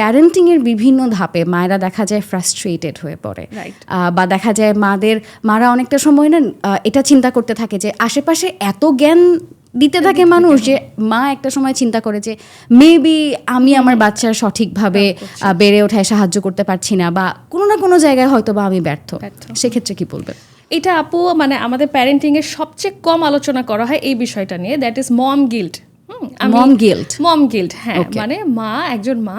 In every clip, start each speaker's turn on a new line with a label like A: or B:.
A: প্যারেন্টিংয়ের বিভিন্ন ধাপে মায়েরা দেখা যায় ফ্রাস্ট্রেটেড হয়ে পড়ে। বা দেখা যায় মাদের মারা অনেকটা সময় না এটা চিন্তা করতে থাকে যে আশেপাশে এত জ্ঞান দিতে থাকে মানুষ যে মা একটা সময় চিন্তা করে যে মেবি আমি আমার বাচ্চার সঠিকভাবে বেড়ে ওঠায় সাহায্য করতে পারছি না বা কোনো না কোনো জায়গায় হয়তো বা আমি ব্যর্থ। সেক্ষেত্রে কি বলবেন?
B: এটা আপু মানে আমাদের প্যারেন্টিং এর সবচেয়ে কম আলোচনা করা হয় এই বিষয়টা নিয়ে that is mom guilt
A: mom guilt?
B: Mom guilt হ্যাঁ মানে মা একজন মা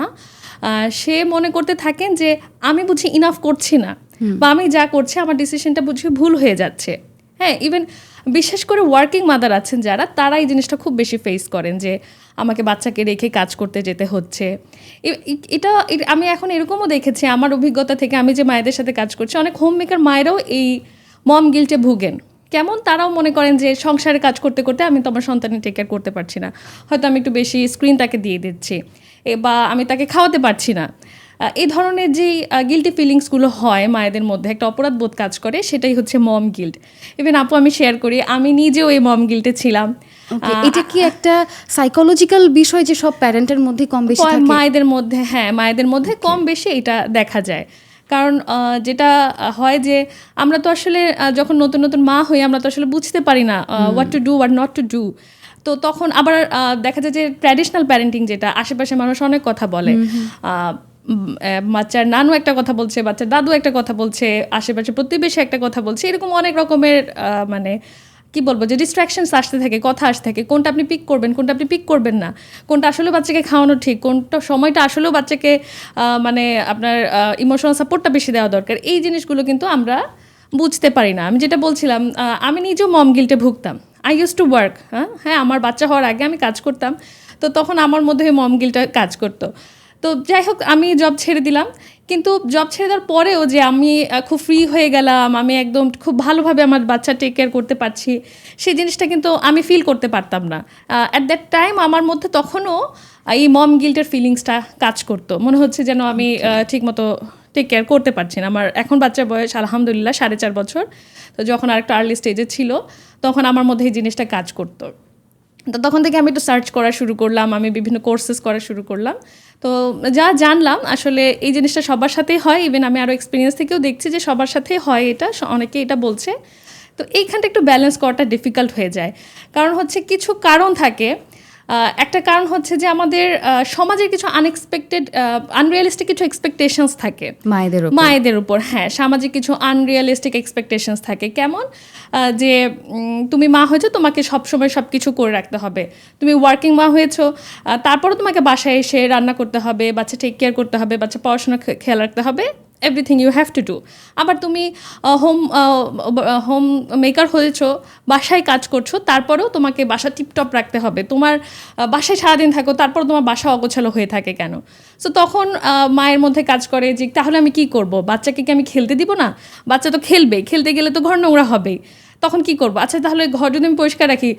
B: সে মনে করতে থাকেন যে আমি বুঝি ইনাফ করছি না বা আমি যা করছি আমার ডিসিশনটা বুঝি ভুল হয়ে যাচ্ছে। হ্যাঁ ইভেন বিশেষ করে ওয়ার্কিং মাদার আছেন যারা তারা এই জিনিসটা খুব বেশি ফেস করেন যে আমাকে বাচ্চাকে রেখে কাজ করতে যেতে হচ্ছে। এটা আমি এখন এরকমও দেখেছি আমার অভিজ্ঞতা থেকে আমি যে মায়েদের সাথে কাজ করছি অনেক হোম মেকার মায়েরাও এই মম গিল্টে ভুগেন। কেমন? তারাও মনে করেন যে সংসারে কাজ করতে করতে আমি তো আমার সন্তানের টেক কেয়ার করতে পারছি না। হয়তো আমি একটু বেশি স্ক্রিন তাকে দিয়ে দিচ্ছি। বা আমি তাকে খাওয়াতে পারছি না। এই ধরনের যেই গিল্টি ফিলিংসগুলো হয় মায়েদের মধ্যে একটা অপরাধ বোধ কাজ করে সেটাই হচ্ছে মম গিল্ট ইভেন আপু আমি শেয়ার করি আমি নিজেও এই মম গিল্টে ছিলাম।
A: এটা কি একটা সাইকোলজিক্যাল বিষয় যে সব প্যারেন্টের মধ্যে কম বেশি
B: মায়েদের মধ্যে হ্যাঁ মায়েদের মধ্যে কম বেশি এটা দেখা যায়। কারণ যেটা হয় যে আমরা তো আসলে যখন নতুন নতুন মা হই আমরা তো আসলে বুঝতে পারি না what to do what not to do তো তখন আবার দেখা যায় যে ট্র্যাডিশনাল প্যারেন্টিং যেটা আশেপাশে মানুষ অনেক কথা বলে। বাচ্চার নানু একটা কথা বলছে বাচ্চার দাদু একটা কথা বলছে আশেপাশে প্রতিবেশী একটা কথা বলছে এরকম অনেক রকমের মানে কি বলব যে ডিস্ট্রাকশনস আসতে থাকে কথা আসতে থাকে কোনটা আপনি পিক করবেন কোনটা আপনি পিক করবেন না। কোনটা আসলে বাচ্চাকে খাওয়ানো ঠিক কোনটা সময়টা আসলেও বাচ্চাকে মানে আপনার ইমোশনাল সাপোর্টটা বেশি দেওয়া দরকার। এই জিনিসগুলো কিন্তু আমরা বুঝতে পারি না। আমি যেটা বলছিলাম আমি নিজেও মম গিল্টে ভুগতাম। আই ইউজ টু ওয়ার্ক হ্যাঁ? হ্যাঁ আমার বাচ্চা হওয়ার আগে আমি কাজ করতাম। তো তখন আমার মধ্যে মম গিলটা কাজ করতো। তো যাই হোক আমি জব ছেড়ে দিলাম। কিন্তু জব ছেড়ে দেওয়ার পরেও যে আমি খুব ফ্রি হয়ে গেলাম আমি একদম খুব ভালোভাবে আমার বাচ্চা টেক কেয়ার করতে পারছি সেই জিনিসটা কিন্তু আমি ফিল করতে পারতাম না। অ্যাট দ্যাট টাইম আমার মধ্যে তখনও এই মম গিল্টের ফিলিংসটা কাজ করতো। মনে হচ্ছে যেন আমি আহ, ঠিকমতো টেক কেয়ার করতে পারছি না। আমার এখন বাচ্চার বয়স আলহামদুলিল্লাহ সাড়ে চার বছর। তো যখন আরেকটা আর্লি স্টেজে ছিল, তখন আমার মধ্যে এই জিনিসটা কাজ করতো। তো তখন থেকে আমি একটু সার্চ করা শুরু করলাম, আমি বিভিন্ন কোর্সেস করা শুরু করলাম। তো যা জানলাম, আসলে এই জিনিসটা সবার সাথেই হয়। ইভেন আমি আরও এক্সপিরিয়েন্স থেকেও দেখছি যে সবার সাথেই হয় এটা অনেকে এটা বলছে। তো এইখানটা একটু ব্যালেন্স করাটা ডিফিকাল্ট হয়ে যায়। কারণ হচ্ছে কিছু কারণ থাকে একটা কারণ হচ্ছে যে আমাদের সমাজের কিছু আনএক্সপেক্টেড আনরিয়ালিস্টিক কিছু এক্সপেকটেশনস থাকে।
A: মায়েদের
B: মায়েদের উপর হ্যাঁ সামাজিক কিছু আনরিয়ালিস্টিক এক্সপেকটেশনস থাকে। কেমন? যে তুমি মা হয়েছো তোমাকে সবসময় সব কিছু করে রাখতে হবে। তুমি ওয়ার্কিং মা হয়েছো আহ, তারপরও তোমাকে বাসায় এসে রান্না করতে হবে বাচ্চা টেক কেয়ার করতে হবে বাচ্চা পড়াশোনা খেয়াল রাখতে হবে। Everything you have to do আবার তুমি হোম হোম মেকার হয়েছো, বাসায় কাজ করছ, তারপরেও তোমাকে বাসা টিপটপ রাখতে হবে। তোমার বাসায় সারাদিন থাকো, তারপর তোমার বাসা অগোছালো হয়ে থাকে কেন? সো তখন মায়ের মধ্যে কাজ করে যে, তাহলে আমি কি করব? বাচ্চাকে কি আমি খেলতে দিব না? বাচ্চা তো খেলবে খেলতে গেলে তো ঘর নোংরা হবেই। তখন কি করব? আচ্ছা তাহলে ঘর যদি আমি পরিষ্কার রাখি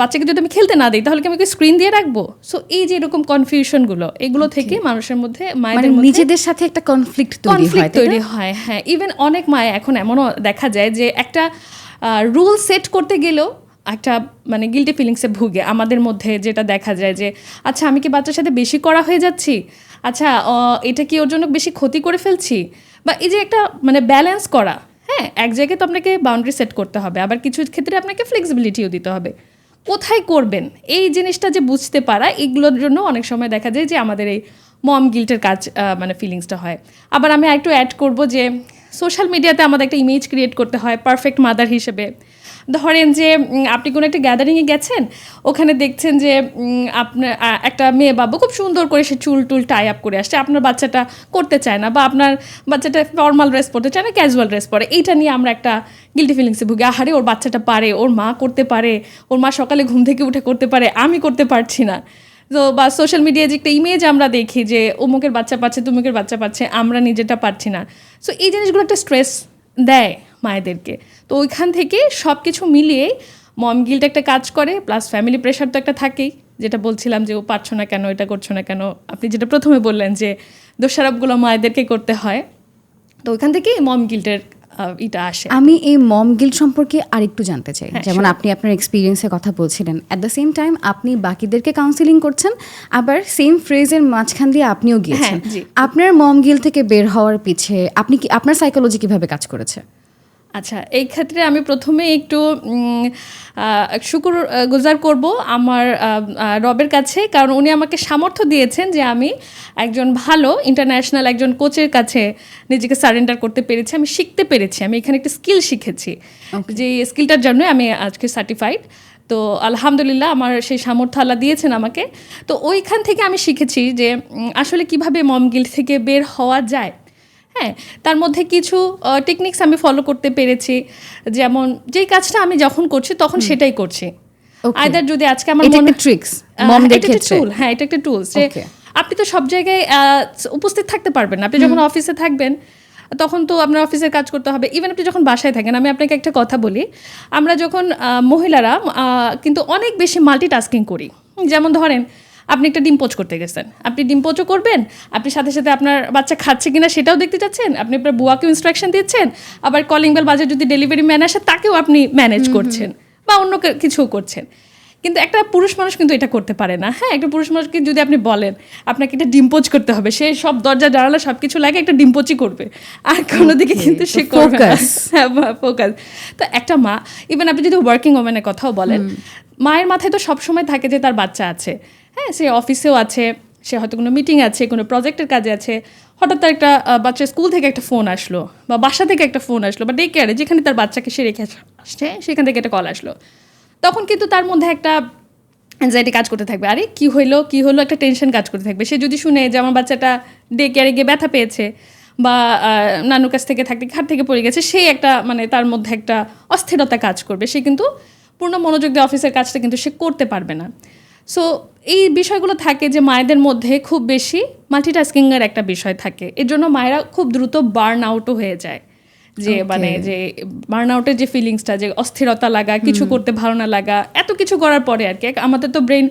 B: বাচ্চাকে যদি আমি খেলতে না দিই তাহলে কি আমি স্ক্রিন দিয়ে রাখব? সো এই যে এরকম কনফিউশনগুলো এগুলো থেকে মানুষের মধ্যে
A: মানে
B: মায়েদের
A: নিজেদের সাথে একটা কনফ্লিক্ট তৈরি হয়
B: কনফ্লিক্ট তৈরি হয় হ্যাঁ। ইভেন অনেক মায়ে এখন এমনও দেখা যায় যে একটা রুল সেট করতে গেলেও একটা মানে গিল্টি ফিলিংসে ভুগে আমাদের মধ্যে যেটা দেখা যায় যে আচ্ছা আমি কি বাচ্চার সাথে বেশি করা হয়ে যাচ্ছি? আচ্ছা এটা কি ওর জন্য বেশি ক্ষতি করে ফেলছি? বা এই যে একটা মানে ব্যালেন্স করা হ্যাঁ এক জায়গায় তো আপনাকে বাউন্ডারি সেট করতে হবে, আবার কিছু ক্ষেত্রে আপনাকে ফ্লেক্সিবিলিটিও দিতে হবে। কোথায় করবেন? এই জিনিসটা যে বুঝতে পারা, এগুলোর জন্য অনেক সময় দেখা যায় যে আমাদের এই মম গিল্টের কাজ মানে ফিলিংসটা হয়। আবার আমি একটু অ্যাড করব যে সোশ্যাল মিডিয়াতে আমাদের একটা ইমেজ ক্রিয়েট করতে হয় পারফেক্ট মাদার হিসেবে। ধরেন যে আপনি কোনো একটা গ্যাদারিংয়ে গেছেন, ওখানে দেখছেন যে আপনার একটা মেয়ে বাবু খুব সুন্দর করে সে চুল টুল টাই আপ করে আসছে। আপনার বাচ্চাটা করতে চায় না বা আপনার বাচ্চাটা ফর্মাল ড্রেস পরতে চায় না ক্যাজুয়াল ড্রেস পরে। এইটা নিয়ে আমরা একটা গিল্টি ফিলিংসে ভুগি। আহারে, ওর বাচ্চাটা পারে, ওর মা করতে পারে, ওর মা সকালে ঘুম থেকে উঠে করতে পারে, আমি করতে পারছি না। তো, বা সোশ্যাল মিডিয়ায় যে একটা ইমেজ আমরা দেখি যে, অমুকের বাচ্চা পাচ্ছে, তুমুকের বাচ্চা পাচ্ছে, আমরা নিজেরটা পারছি না। সো এই জিনিসগুলো একটা স্ট্রেস দেয়। মায়েদেরকে। তো ওইখান থেকে সব কিছু মিলিয়ে মম গিল্ট একটা কাজ করে প্লাস ফ্যামিলি প্রেশার তো একটা থাকেই। যেটা বলছিলাম যে ও পারছ না কেন এটা করছ না কেন আপনি যেটা প্রথমে বললেন যে দোষারোপগুলো মায়েদেরকে করতে হয়। তো ওইখান থেকে মম গিল্টের এটা আসে।
A: আমি এই মম গিল্ড সম্পর্কে আরেকটু জানতে চাই।
B: হ্যাঁ,
A: যেমন আপনি আপনার এক্সপিরিয়েন্সের কথা বলছিলেন অ্যাট দ্য সেম টাইম আপনি বাকিদেরকে কাউন্সিলিং করছেন আবার সেম ফ্রেজের মাঝখান দিয়ে আপনিও গিয়েছেন।
B: হ্যাঁ,
A: আপনার মম গিল থেকে বের হওয়ার পিছে আপনি কি আপনার সাইকোলজি কীভাবে কাজ করেছে?
B: আচ্ছা এই ক্ষেত্রে আমি প্রথমে একটু শুকুর গুজার করব আমার রবের কাছে। কারণ উনি আমাকে সামর্থ্য দিয়েছেন যে আমি একজন ভালো ইন্টারন্যাশনাল একজন কোচের কাছে নিজেকে সারেন্ডার করতে পেরেছি আমি শিখতে পেরেছি আমি এখানে একটা স্কিল শিখেছি। যে স্কিলটার জন্য আমি আজকে সার্টিফাইড তো আলহামদুলিল্লাহ আমার সেই সামর্থ্য আল্লাহ দিয়েছেন আমাকে। তো ওইখান থেকে আমি শিখেছি যে আসলে কীভাবে মম গিল্ড থেকে বের হওয়া যায়। হ্যাঁ তার মধ্যে কিছু টেকনিক্স আমি ফলো করতে পেরেছি। যেমন যেই কাজটা আমি যখন করছি তখন সেটাই করছি. আইদার যদি আজকে আমার মনে
A: একটা ট্রিক্স
B: এটা একটা টুল হ্যাঁ এটা একটা টুল যে আপনি তো সব জায়গায় উপস্থিত থাকতে পারবেন আপনি যখন অফিসে থাকবেন তখন তো আপনার অফিসের কাজ করতে হবে। ইভেন আপনি যখন বাসায় থাকেন আমি আপনাকে একটা কথা বলি। আমরা যখন মহিলারা কিন্তু অনেক বেশি মাল্টিটাস্কিং করি। যেমন ধরেন আপনি একটা ডিম পোচ করতে গেছেন। আপনি ডিম পোচও করবেন আপনি সাথে সাথে আপনার বাচ্চা খাচ্ছে কিনা সেটাও দেখতে চাচ্ছেন আপনি আপনার বুয়াকেও ইনস্ট্রাকশন দিচ্ছেন আবার কলিং বেল বাজে যদি ডেলিভারি ম্যান আসে তাকেও আপনি ম্যানেজ করছেন বা অন্য কিছুও করছেন। কিন্তু একটা পুরুষ মানুষ কিন্তু এটা করতে পারে না হ্যাঁ? একটা পুরুষ মানুষকে যদি আপনি বলেন আপনাকে এটা ডিম্পোজ করতে হবে সে সব দরজা জানালা সব কিছু লাগে একটা ডিম্পোচই করবে। আর কোনো দিকে কিন্তু সে করবে হ্যাঁ ফোকাস তো একটা মা ইভেন আপনি যদি ওয়ার্কিং ওম্যানের কথাও বলেন মায়ের মাথায় তো সবসময় থাকে যে তার বাচ্চা আছে। হ্যাঁ সে অফিসেও আছে সে হয়তো কোনো মিটিং আছে কোনো প্রজেক্টের কাজে আছে। হঠাৎ তার একটা আহ, বাচ্চার স্কুল থেকে একটা ফোন আসলো বা বাসা থেকে একটা ফোন আসলো বা ডে কেয়ারে যেখানে তার বাচ্চাকে সে রেখে আসছে সেখান থেকে একটা কল আসলো। তখন কিন্তু তার মধ্যে একটা অ্যাংজাইটি কাজ করতে থাকবে। আরে কি হইল? কি হলো একটা টেনশন কাজ করতে থাকবে। সে যদি শুনে যে আমার বাচ্চাটা ডে কেয়ারে গিয়ে ব্যথা পেয়েছে বা নানুর কাছ থেকে থাকতে ঘাট থেকে পড়ে গেছে সেই একটা মানে তার মধ্যে একটা অস্থিরতা কাজ করবে। সে কিন্তু পূর্ণ মনোযোগ দিয়ে অফিসের কাজটা কিন্তু সে করতে পারবে না। সো এই বিষয়গুলো থাকে যে মায়েদের মধ্যে খুব বেশি মাল্টিটাস্কিংয়ের একটা বিষয় থাকে। এর জন্য মায়েরা খুব দ্রুত বার্ন আউটও হয়ে যায়। যে মানে যে বার্ন আউটের যে ফিলিংসটা যে অস্থিরতা লাগা কিছু করতে ভালো না লাগা এত কিছু করার পরে আর কি। আমাদের তো ব্রেন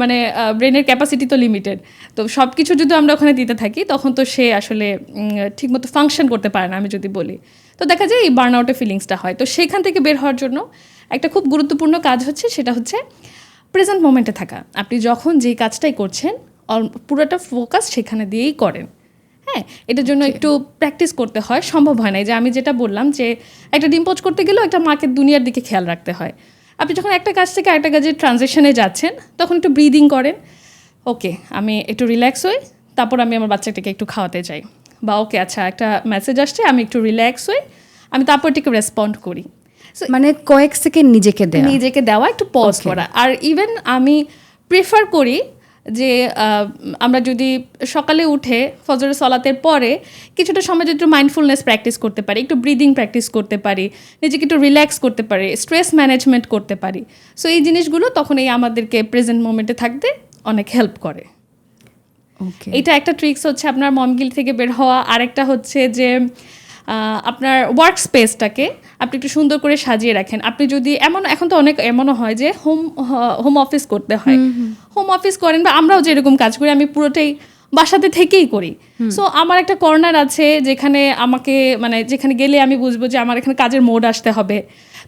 B: মানে ব্রেনের ক্যাপাসিটি তো লিমিটেড তো সব কিছু যদি আমরা ওখানে দিতে থাকি তখন তো সে আসলে ঠিকমতো ফাংশন করতে পারে না আমি যদি বলি। তো দেখা যায় এই বার্ন আউটের ফিলিংসটা হয়। তো সেখান থেকে বের হওয়ার জন্য একটা খুব গুরুত্বপূর্ণ কাজ হচ্ছে সেটা হচ্ছে প্রেজেন্ট মোমেন্টে থাকা। আপনি যখন যেই কাজটাই করছেন পুরোটা ফোকাস সেখানে দিয়েই করেন। হ্যাঁ এটার জন্য একটু প্র্যাকটিস করতে হয়। সম্ভব হয় না। যে আমি যেটা বললাম যে একটা ডিম পোচ করতে গেলেও একটা মাকে দুনিয়ার দিকে খেয়াল রাখতে হয়। আপনি যখন একটা কাজ থেকে আরেকটা কাজে ট্রানজেকশনে যাচ্ছেন তখন একটু ব্রিদিং করেন। ওকে আমি একটু রিল্যাক্স হই। তারপর আমি আমার বাচ্চাটাকে একটু খাওয়াতে যাই। বা ওকে আচ্ছা একটা মেসেজ আসছে আমি একটু রিল্যাক্স হই। আমি তারপর এটাকে রেসপন্ড করি।
A: মানে কয়েক সেকেন্ড নিজেকে দেয়া।
B: নিজেকে দেওয়া একটু পজ. করা। আর ইভেন আমি প্রেফার করি যে আমরা যদি সকালে উঠে ফজরের সলাতের পরে কিছুটা সময় যদি একটু মাইন্ডফুলনেস প্র্যাকটিস করতে পারি একটু ব্রিদিং প্র্যাকটিস করতে পারি নিজেকে একটু রিল্যাক্স করতে পারি স্ট্রেস ম্যানেজমেন্ট করতে পারি। সো এই জিনিসগুলো তখন এই আমাদেরকে প্রেজেন্ট মোমেন্টে থাকতে অনেক হেল্প করে।
A: ওকে
B: এটা একটা ট্রিক্স হচ্ছে আপনার মমগিল থেকে বের হওয়া। আরেকটা হচ্ছে যে আপনার ওয়ার্ক স্পেসটাকে আপনি একটু সুন্দর করে সাজিয়ে রাখেন। আপনি যদি এমন এখন তো অনেক এমনও হয় যে হোম হোম অফিস করতে হয়। হোম অফিস করেন বা আমরাও যেরকম কাজ করি আমি পুরোটাই বাসাতে থেকেই করি। সো আমার একটা কর্নার আছে যেখানে আমাকে মানে যেখানে গেলে আমি বুঝব যে আমার এখানে কাজের মোড আসতে হবে।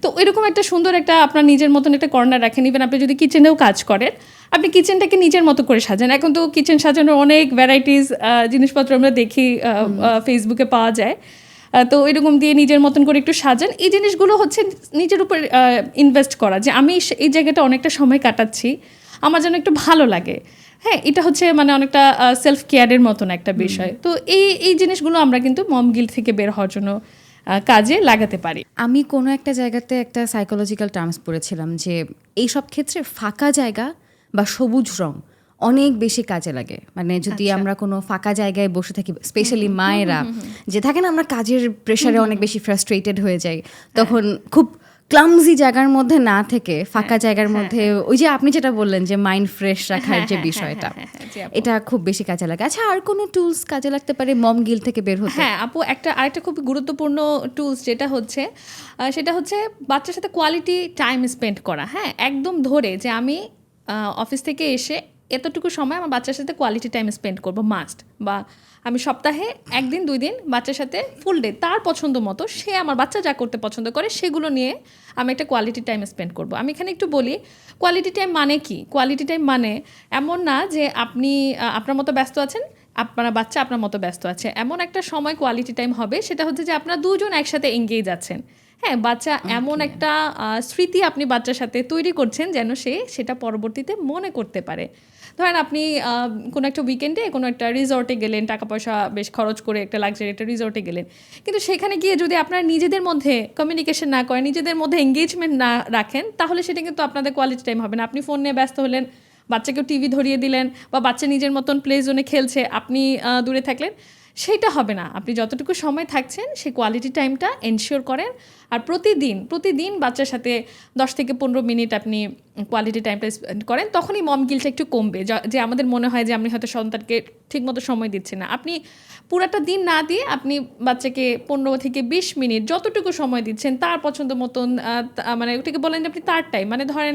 B: তো এরকম একটা সুন্দর একটা আপনার নিজের মতন একটা কর্নার রাখেন। ইভেন আপনি যদি কিচেনেও কাজ করেন আপনি কিচেনটাকে নিজের মতো করে সাজান। এখন তো কিচেন সাজানোর অনেক ভ্যারাইটিস জিনিসপত্র আমরা দেখি ফেসবুকে পাওয়া যায়। তো এরকম দিয়ে নিজের মতন করে একটু সাজান। এই জিনিসগুলো হচ্ছে নিজের উপর ইনভেস্ট করা যে আমি এই জায়গাটা অনেকটা সময় কাটাচ্ছি আমার যেন একটু ভালো লাগে। হ্যাঁ এটা হচ্ছে মানে অনেকটা সেলফ কেয়ারের মতন একটা বিষয়। তো এই এই জিনিসগুলো আমরা কিন্তু মম গিল থেকে বের হওয়ার জন্য কাজে লাগাতে পারি।
A: আমি কোনো একটা জায়গাতে একটা সাইকোলজিক্যাল টার্মস পড়েছিলাম যে এই সব ক্ষেত্রে ফাঁকা জায়গা বা সবুজ রং অনেক বেশি কাজে লাগে। মানে যদি আমরা কোনো ফাঁকা জায়গায় বসে থাকি স্পেশালি মায়েরা যে থাকে না আমরা কাজের প্রেশারে অনেক বেশি ফ্রাস্ট্রেটেড হয়ে যাই। তখন খুব ক্লামজি জায়গার মধ্যে না থেকে ফাঁকা জায়গার মধ্যে ওই যে আপনি যেটা বললেন যে মাইন্ড ফ্রেশ রাখার যে বিষয়টা
B: হ্যাঁ, হ্যাঁ।
A: এটা খুব বেশি কাজে লাগে। আচ্ছা আর কোনো টুলস কাজে লাগতে পারে মম গিল থেকে বের হতে?
B: হ্যাঁ আপু একটা আরেকটা খুব গুরুত্বপূর্ণ টুলস যেটা হচ্ছে সেটা হচ্ছে বাচ্চার সাথে কোয়ালিটি টাইম স্পেন্ড করা। হ্যাঁ একদম ধরে যে আমি অফিস থেকে এসে এতটুকু সময় আমার বাচ্চার সাথে কোয়ালিটি টাইম স্পেন্ড করব মাস্ট বা আমি সপ্তাহে একদিন দুই দিন বাচ্চার সাথে ফুল ডে তার পছন্দ মতো সে আমার বাচ্চা যা করতে পছন্দ করে সেগুলো নিয়ে আমি একটা কোয়ালিটি টাইম স্পেন্ড করব। আমি এখানে একটু বলি কোয়ালিটি টাইম মানে কি? কোয়ালিটি টাইম মানে এমন না যে আপনি আপনার মতো ব্যস্ত আছেন আপনার বাচ্চা আপনার মতো ব্যস্ত আছে। এমন একটা সময় কোয়ালিটি টাইম হবে সেটা হচ্ছে যে আপনারা দুজন একসাথে এঙ্গেজ আছেন। হ্যাঁ বাচ্চা এমন একটা স্মৃতি আপনি বাচ্চার সাথে তৈরি করছেন যেন সে সেটা পরবর্তীতে মনে করতে পারে। ধরেন আপনি কোনো একটা উইকেন্ডে কোনো একটা রিসর্টে গেলেন টাকা পয়সা বেশ খরচ করে একটা লাক্সারি একটা রিসর্টে গেলেন। কিন্তু সেখানে গিয়ে যদি আপনার নিজেদের মধ্যে কমিউনিকেশন না করেন, নিজেদের মধ্যে এঙ্গেজমেন্ট না রাখেন, তাহলে সেটা কিন্তু আপনাদের কোয়ালিটি টাইম হবে না। আপনি ফোন নিয়ে ব্যস্ত হলেন, বাচ্চাকেও টিভি ধরিয়ে দিলেন বা বাচ্চা নিজের মতন প্লে জোনে খেলছে, আপনি দূরে থাকলেন সেইটা হবে না। আপনি যতটুকু সময় থাকছেন, সেই কোয়ালিটি টাইমটা এনশিওর করেন। আর প্রতিদিন প্রতিদিন বাচ্চার সাথে দশ থেকে পনেরো মিনিট আপনি কোয়ালিটি টাইমটা স্পেন্ড করেন, তখনই মম গিলটা একটু কমবে। যা- যে আমাদের মনে হয় যে, আমি হয়তো সন্তানকে ঠিকমতো সময় দিচ্ছি না। আপনি পুরাটা দিন না দিয়ে আপনি বাচ্চাকে পনেরো থেকে বিশ মিনিট যতটুকু সময় দিচ্ছেন তার পছন্দ মতন মানে ওটাকে বলেন যে আপনি তার টাইম। মানে ধরেন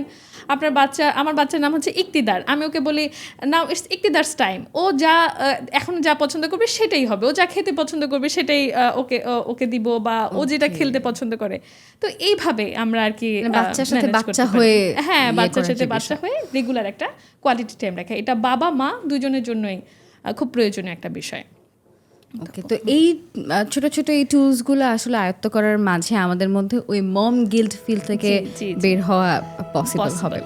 B: আপনার বাচ্চা আমার বাচ্চার নাম হচ্ছে ইকতিদার। আমি ওকে বলি নাও ইটস ইকতিদার্স টাইম। ও যা এখন যা পছন্দ করবে সেটাই হবে। ও যা খেতে পছন্দ করবে সেটাই ওকে ওকে দিব বা ও যেটা খেলতে পছন্দ করে। তো এইভাবে আমরা আর কি
A: মানে বাচ্চার সাথে বাচ্চা হয়ে
B: হ্যাঁ
A: ইয়ে
B: বাচ্চার সাথে বাচ্চা হয়ে রেগুলার একটা কোয়ালিটি টাইম রাখা। এটা বাবা মা দুজনের জন্যই খুব প্রয়োজনীয় একটা বিষয়।
A: ওকে তো এই ছোট ছোট এই টুলসগুলো আসলে আয়ত্ত করার মাঝে আমাদের মধ্যে ওই মম গিল্ড ফিল থেকে। বের হওয়া পসিবল হবে।